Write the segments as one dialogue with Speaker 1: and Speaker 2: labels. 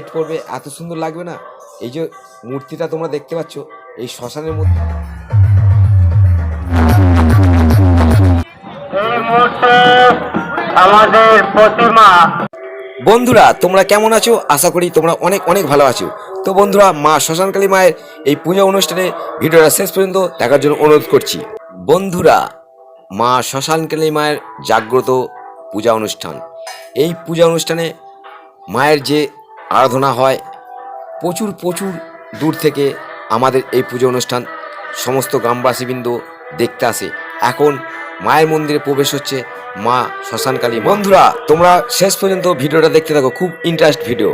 Speaker 1: Light পড়বে এত সুন্দর লাগবে না? এই যে মূর্তিটা তোমরা দেখতে পাচ্ছ এই শ্মশানের মধ্যে।
Speaker 2: আমাদের প্রতিমা।
Speaker 1: বন্ধুরা তোমরা কেমন আছো? আশা করি তোমরা অনেক অনেক ভালো আছো। তো বন্ধুরা মা শ্মশানকালী মায়ের এই পূজা অনুষ্ঠানে ভিডিওটা শেষ পর্যন্ত দেখার জন্য অনুরোধ করছি। বন্ধুরা মা শ্মশানকালী মায়ের জাগ্রত পূজা অনুষ্ঠান। এই পূজা অনুষ্ঠানে মায়ের যে আরাধনা হয়। প্রচুর প্রচুর দূর থেকে আমাদের এই পুজো অনুষ্ঠান সমস্ত গ্রামবাসীবৃন্দ দেখতে আসে। এখন মায়ের মন্দিরে প্রবেশ হচ্ছে মা শ্মশানকালী। বন্ধুরা, তোমরা শেষ পর্যন্ত ভিডিওটা দেখতে থাকো। খুব ইন্টারেস্ট ভিডিও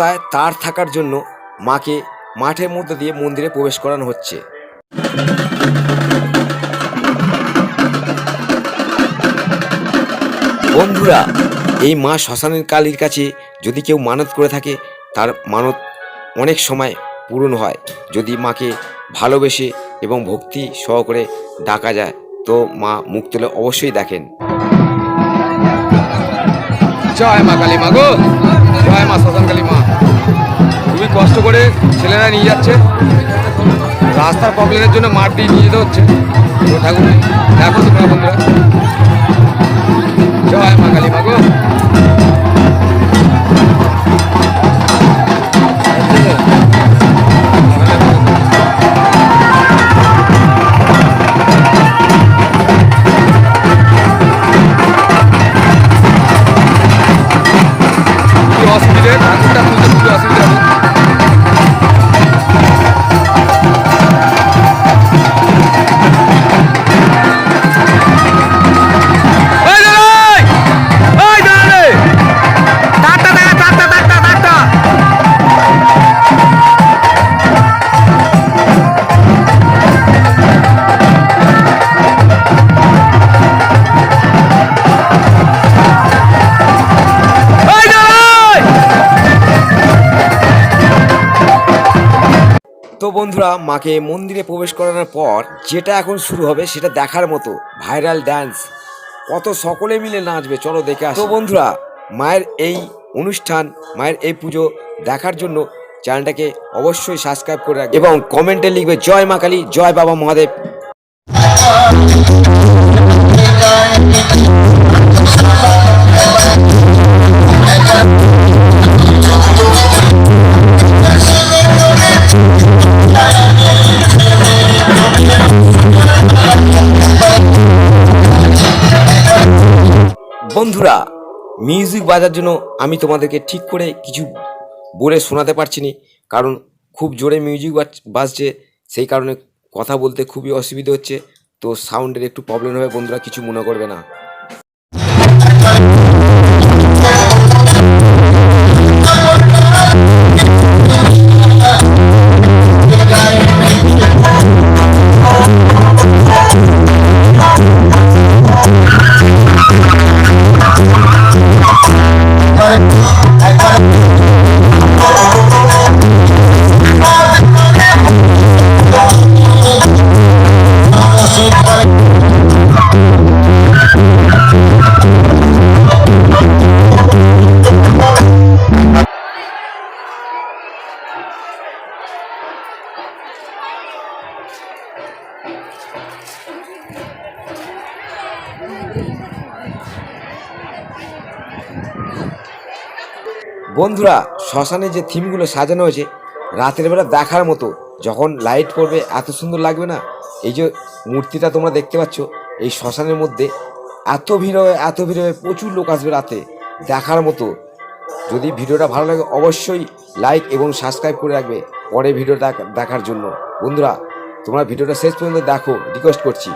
Speaker 1: রাস্তায় তার থাকার জন্য মাকে মাঠের মধ্যে দিয়ে মন্দিরে প্রবেশ করানো হচ্ছে। বন্ধুরা, এই মা শ্মশানের কালীর কাছে যদি কেউ মানত করে থাকে, তার মানত অনেক সময় পূরণ হয়। যদি মাকে ভালোবেসে এবং ভক্তি সহকারে ডাকা যায়, তো মা মুখ তুলে অবশ্যই দেখেন।
Speaker 3: জয় মা কালী, মা গো মা শ্মশান কালী মা। খুবই কষ্ট করে ছেলেরা নিয়ে যাচ্ছে। রাস্তার প্রবলেমের জন্য মাঠ দিয়ে নিয়ে যেতে হচ্ছে। ঠাকুর, দেখো তোমরা বন্ধুরা। জয় মা
Speaker 1: বন্ধুরা, মাকে মন্দিরে প্রবেশ করানোর পর যেটা এখন শুরু হবে সেটা দেখার মতো ভাইরাল ড্যান্স কত সকলে মিলে নাচবে, চলো দেখে আসো। বন্ধুরা, মায়ের এই অনুষ্ঠান, মায়ের এই পুজো দেখার জন্য চ্যানেলটাকে অবশ্যই সাবস্ক্রাইব করে রাখবে। এবং কমেন্টে লিখবে, জয় মা কালী, জয় বাবা মহাদেব। বন্ধুরা মিউজিক বাজার জন্য আমি তোমাদেরকে ঠিক করে কিছু বলে শোনাতে পারছি না, কারণ খুব জোরে মিউজিক বাজ- বাজছে, সেই কারণে কথা বলতে খুবই অসুবিধে হচ্ছে, তো সাউন্ডের একটু প্রবলেম হবে বন্ধুরা, কিছু মনে করবে না। বন্ধুরা, শ্মশানে যে থিমগুলো সাজানো হয়েছে, রাতের বেলা দেখার মতো, যখন লাইট পড়বে, এত সুন্দর লাগবে না? এই যে মূর্তিটা তোমরা দেখতে পাচ্ছ, এই শ্মশানের মধ্যে এত ভিড় হবে, এত ভিড় হবে, প্রচুর লোক আসবে রাতে দেখার মতো। যদি ভিডিওটা ভালো লাগে, অবশ্যই লাইক এবং সাবস্ক্রাইব করে রাখবে পরে ভিডিও দেখার জন্য। বন্ধুরা তোমরা ভিডিওটা শেষ পর্যন্ত দেখো রিকোয়েস্ট করছি।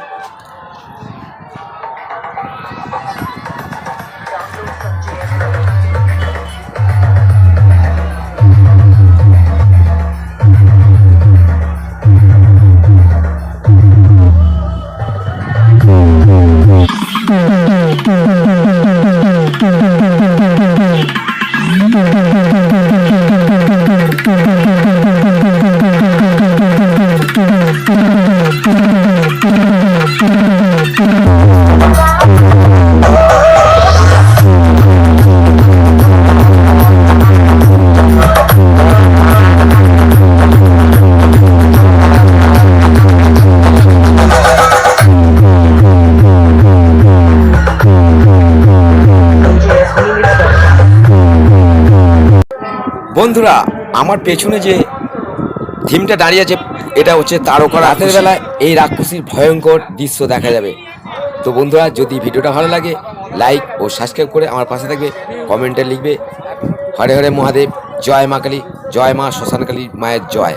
Speaker 1: বন্ধুরা আমার পেছনে যে থিমটা দাঁড়িয়ে আছে এটা হচ্ছে তারকা রাতের বেলায় এই রাক্ষসীর ভয়ঙ্কর দৃশ্য দেখা যাবে। তো বন্ধুরা যদি ভিডিওটা ভালো লাগে লাইক ও সাবস্ক্রাইব করে আমার পাশে থাকবে কমেন্টে লিখবে হরে হরে মহাদেব জয় মা কালী জয় মা শ্মশানকালী মায়ের জয়।